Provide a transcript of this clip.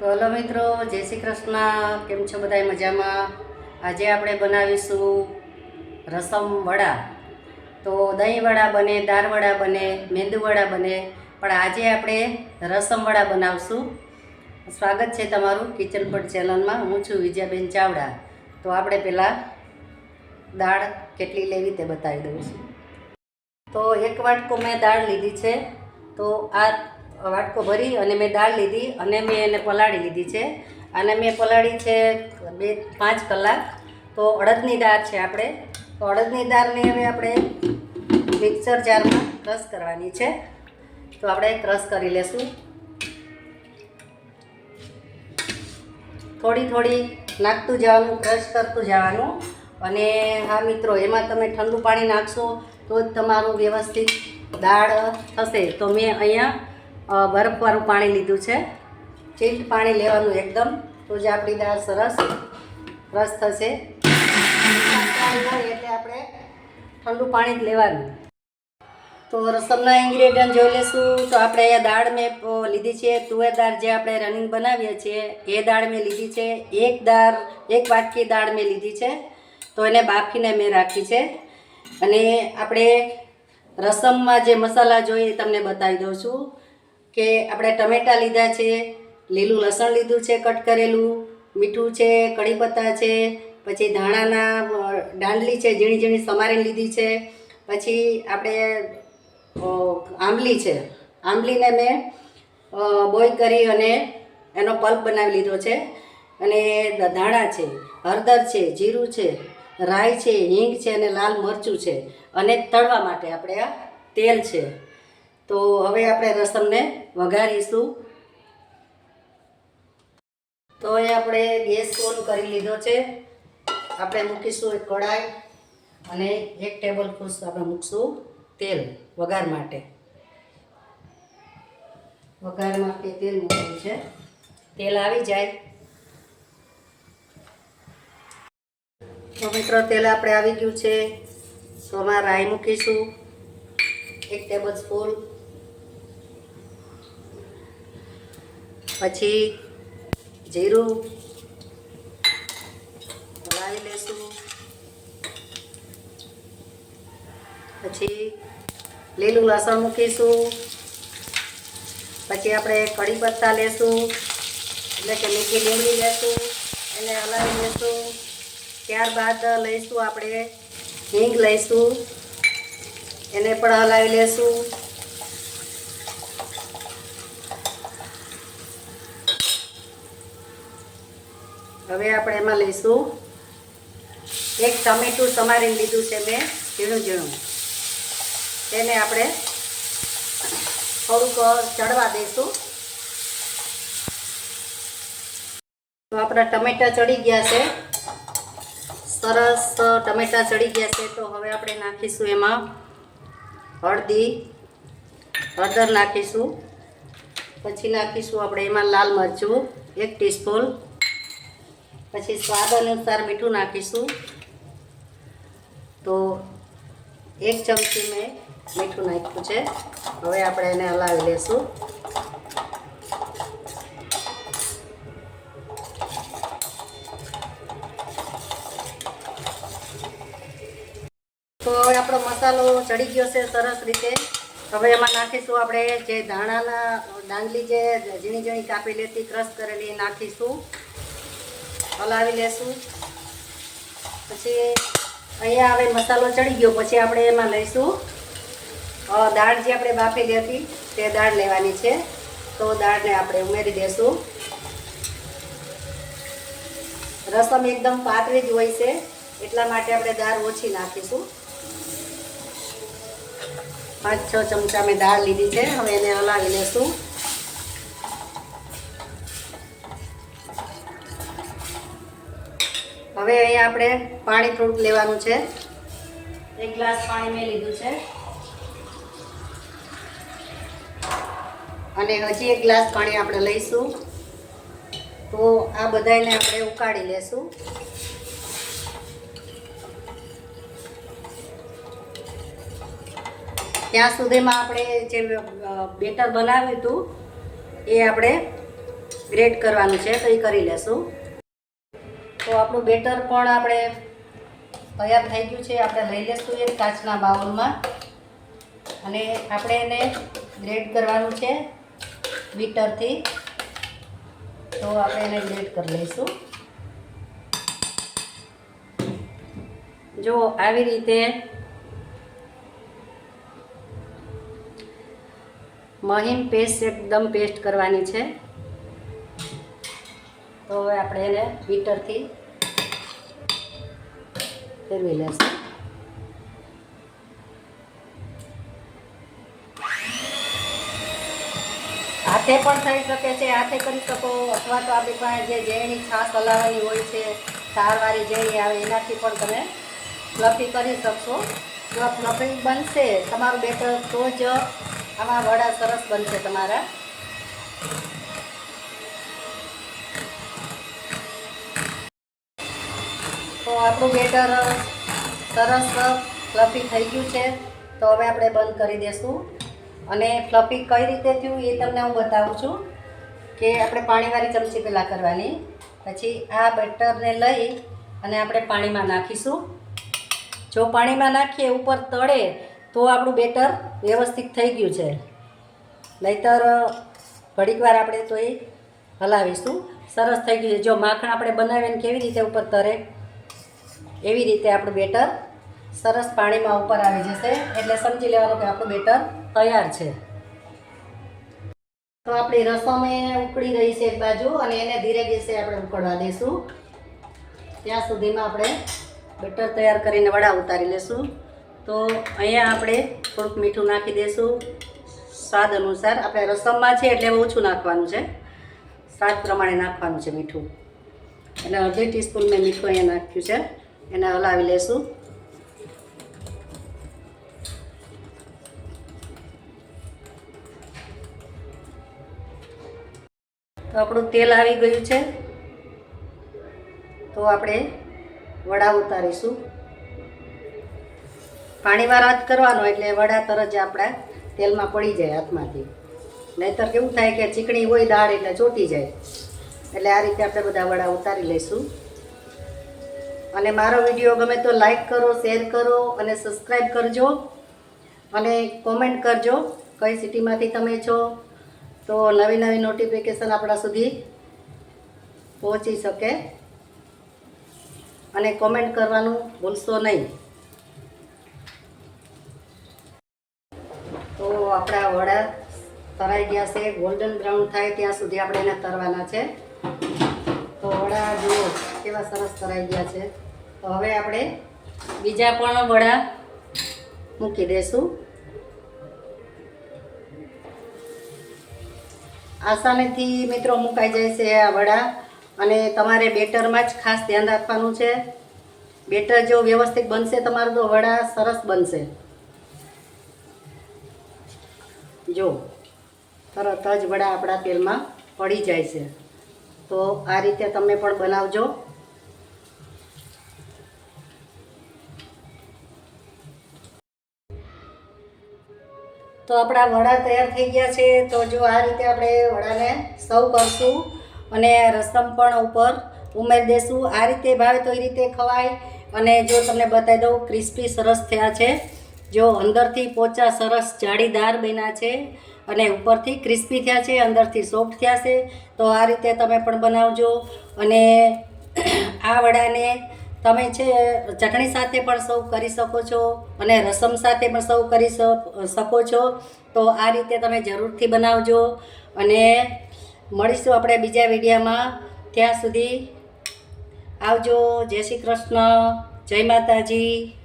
તો હલો મિત્રો, જય શ્રી કૃષ્ણ. કેમ છો બધા મજામાં? આજે આપણે બનાવીશું રસમ વડા. તો દહીં વડા બને, દાળ વડા બને, મેંદુ વડા બને, પણ આજે આપણે રસમ વડા બનાવશું. સ્વાગત છે તમારું કિચન ફૂડ ચેનલમાં. હું છું વિજયાબેન ચાવડા. તો આપણે પહેલાં દાળ કેટલી લેવી તે બતાવી દઉં છું. તો એક વાટકો મેં દાળ લીધી છે. તો આ વાટકો ભરી અને મેં દાળ લીધી અને મેં એને પલાળી લીધી છે. અને મેં પલાળી છે બે પાંચ કલાક. તો અડદની દાળ છે આપણે. તો અડદની દાળને હવે આપણે મિક્સર જારમાં ક્રશ કરવાની છે. તો આપણે ક્રશ કરી લેશું. થોડી થોડી નાખતું જવાનું, ક્રશ કરતું જવાનું. અને હા મિત્રો, એમાં તમે ઠંડુ પાણી નાખશો તો જ તમારું વ્યવસ્થિત દાળ થશે. તો મેં અહીંયા બરફવાળું પાણી લીધું છે. ચીલ્ડ પાણી લેવાનું એકદમ. તો જ આપણી દાળ સરસ રસ થશે. એટલે આપણે ઠંડુ પાણી જ લેવાનું. તો રસમના ઇન્ગ્રેડિયન્ટ જોઈ લઈશું તો આપણે અહીંયા દાળ મેં લીધી છે. તુવેર દાળ જે આપણે રનિંગ બનાવીએ છીએ, એ દાળ મેં લીધી છે. એક દાળ, એક વાટકી દાળ મેં લીધી છે. તો એને બાફીને મેં રાખી છે. અને આપણે રસમમાં જે મસાલા જોઈએ તમને બતાવી દઉં છું. કે આપણે ટમેટાં લીધા છે, લીલું લસણ લીધું છે, કટ કરેલું, મીઠું છે કઢી પત્તા છે, પછી ધાણાના દાંડલી છે, ઝીણી ઝીણી સમારીને લીધી છે, પછી આપણે આંબલી છે. આંબલીને મેં બોય કરી અને એનો પલ્પ બનાવી લીધો છે. અને ધાણા છે, હળદર છે, જીરું છે, રાઈ છે, હિંગ છે અને લાલ મરચું છે. અને તળવા માટે આપણે આ તેલ છે. તો હવે આપણે રસમને વઘારીશું. તો એ આપણે ગેસ ઓન કરી લીધો છે. આપણે મૂકીશું એક કડાઈ અને એક ટેબલ સ્પૂન આપણે મૂકશું તેલ વઘાર માટે. વઘાર માટે તેલ મૂકેલું છે. તેલ આવી જાય. તો મિત્રો તેલ આપણે આવી ગયું છે. તો આમાં રાઈ મૂકીશું. એક ટેબલ સ્પૂન પછી જીરું હલાવી લેશું. પછી લીલું લસણ મૂકીશું. પછી આપણે કઢી પત્તા લેશું. એટલે કે મીઠી લીમડી લેશું. એને હલાવી લેશું. ત્યારબાદ લઈશું આપણે હિંગ લઈશું. એને પણ હલાવી લેશું. હવે આપણે એમાં લઈશું. એક ટમેટું સમારીને લીધું છે મેં, ઝીણું ઝીણું. તેને આપણે થોડુંક ચડવા દઈશું. તો આપણા ટમેટા ચડી ગયા છે. સરસ ટમેટા ચડી ગયા છે. તો હવે આપણે નાખીશું એમાં હળદી, હળદર નાખીશું. પછી નાખીશું આપણે એમાં લાલ મરચું, એક ટીસ્પૂન. પછી સ્વાદ અનુસાર મીઠું નાખીશું. તો એક ચમચી મેં મીઠું નાખ્યું છે. હવે આપણે એને હલાવી લેશું. તો હવે આપણો મસાલો ચડી ગયો છે સરસ રીતે. હવે એમાં નાખીશું આપણે જે ધાણાના ડાંગલી જે ઝીણી ઝીણી કાપી લેતી, ક્રશ કરેલી નાખીશું. હલાવી લેશું. પછી અહીંયા હવે મસાલો ચડી ગયો, પછી આપણે એમાં લઈશું. દાળ જે આપણે બાફેલી હતી, તે દાળ લેવાની છે. તો દાળને આપણે ઉમેરી દેશું. રસમ એકદમ પાતળી જ હોય છે, એટલા માટે આપણે દાળ ઓછી નાખીશું. પાંચ, છ ચમચા મેં દાળ લીધી છે, હવે એને હલાવી લેશું. હવે અહીંયા આપણે પાણી થોડુંક લેવાનું છે. એક ગ્લાસ પાણી મેં લીધું છે. અને હજી એક ગ્લાસ પાણી આપણે લઈશું. તો આ બધાને આપણે ઉકાળી લેશું. ત્યાં સુધીમાં આપણે જે બેટર બનાવ્યું હતું, એ આપણે ગ્રેડ કરવાનું છે, તો એ કરી લેશું. તો આપણું બેટર પણ આપણે? તૈયાર થઈ ગયું છે, આપણે લઈ લઈશું એક કાચના બાઉલમાં. અને આપણે એને ગ્રેડ કરવાનું છે બીટરથી તો આપણે એને ગ્રેડ કરી લઈશું. જો, આવી રીતે મહીન પેસ્ટ એકદમ પેસ્ટ કરવાની છે. તો હવે આપણે એને બીટરથી ફેરવી લેશું હાથે પણ થઈ શકે છે, હાથે કરી શકો. અથવા તો આપણી પાસે જે ઝેણી છાશ હલાવવાની હોય છે તારવાળી ઝેણી આવે, એનાથી પણ તમે ફ્લફી કરી શકશો. જો ફ્લફી બનશે, તમારું બેટર તો જ આમાં વડા સરસ બનશે તમારા. આપણું બેટર સરસ ફ્લફી થઈ ગયું છે. તો હવે આપણે બંધ કરી દઈશું અને ફ્લફી કઈ રીતે થયું એ તમને હું બતાવું છું કે આપણે પાણીવાળી ચમચી પહેલાં કરવાની. પછી આ બેટરને લઈ અને આપણે પાણીમાં નાખીશું. જો પાણીમાં નાખીએ, ઉપર તળે, તો આપણું બેટર વ્યવસ્થિત થઈ ગયું છે. નહીતર ઘડીક વાર આપણે તો એ હલાવીશું. સરસ થઈ ગયું છે. જો માખણ આપણે બનાવીએ ને કેવી રીતે ઉપર તરે એવી રીતે આપણું બેટર સરસ પાણીમાં ઉપર આવી જશે. એટલે સમજી લેવાનું કે આપણું બેટર તૈયાર છે. તો આપણી રસમ એ ઉકળી રહી છે એક બાજુ અને એને ધીરે ગેસે આપણે ઉકળવા દઈશું. ત્યાં સુધીમાં આપણે બેટર તૈયાર કરીને વડા ઉતારી લેશું. તો અહીંયા આપણે થોડુંક મીઠું નાખી દઈશું. સ્વાદ અનુસાર. આપણે રસમમાં છે એટલે ઓછું નાખવાનું છે. સ્વાદ પ્રમાણે નાખવાનું છે મીઠું. એટલે અડધી ટીસ્પૂન મેં મીઠું અહીંયા નાખ્યું છે. એને હલાવી લેશું. તો આપણું તેલ આવી ગયું છે. તો આપણે વડા ઉતારીશું. પાણીમાં રાત કરવાનો એટલે વડા તરત જ આપણા તેલમાં પડી જાય હાથમાંથી. નહીતર કેવું થાય કે ચીકણી હોય, દાળ એટલે ચોટી જાય. એટલે આ રીતે આપણે બધા વડા ઉતારી લઈશું અને મારો વીડિયો ગમે તો લાઈક કરો શેર કરો અને સબસ્ક્રાઈબ કરજો. અને કોમેન્ટ કરજો કઈ સિટીમાંથી તમે છો. તો નવી નવી નોટિફિકેશન આપણા સુધી પહોંચી શકે. અને કોમેન્ટ કરવાનું ભૂલશો નહીં. તો આપણા વડા તરાઈ ગયા છે. ગોલ્ડન બ્રાઉન થાય ત્યાં સુધી આપણે એને તરવાના છે. તો વડા જુઓ, કેવા સરસ કરાઈ ગયા છે. તો હવે આપણે બીજા પણ વડા મૂકી દઈશું આસાનીથી મિત્રો મુકાઈ જાય છે આ વડા અને તમારે બેટરમાં જ ખાસ ધ્યાન રાખવાનું છે. બેટર જો વ્યવસ્થિત બનશે તમારું તો વડા સરસ બનશે. જો, તરત જ વડા આપણા તેલમાં પડી જાય છે. તો આ રીતે તમે પણ બનાવજો. તો આપણા વડા તૈયાર થઈ ગયા છે. તો જો આ રીતે આપણે વડાને સર્વ કરશું અને રસમ પણ ઉપર ઉમેરી દેશું. આ રીતે ભાવે તો એ રીતે ખવાય. અને જો તમને બતાવી દઉં, ક્રિસ્પી સરસ થયા છે. જો અંદરથી પોચા સરસ જાળીદાર બન્યા છે. અને ઉપરથી ક્રિસ્પી થયા છે, અંદરથી સોફ્ટ થયા છે. તો આ રીતે તમે પણ બનાવજો. અને આ વડાને તમે છે, ચટણી સાથે પણ સર્વ કરી શકો છો અને રસમ સાથે પણ સર્વ કરી શકો છો. તો આ રીતે તમે જરૂરથી બનાવજો. અને મળીશું આપણે બીજા વિડીયામાં. ત્યાં સુધી આવજો. જય શ્રી કૃષ્ણ. જય માતાજી.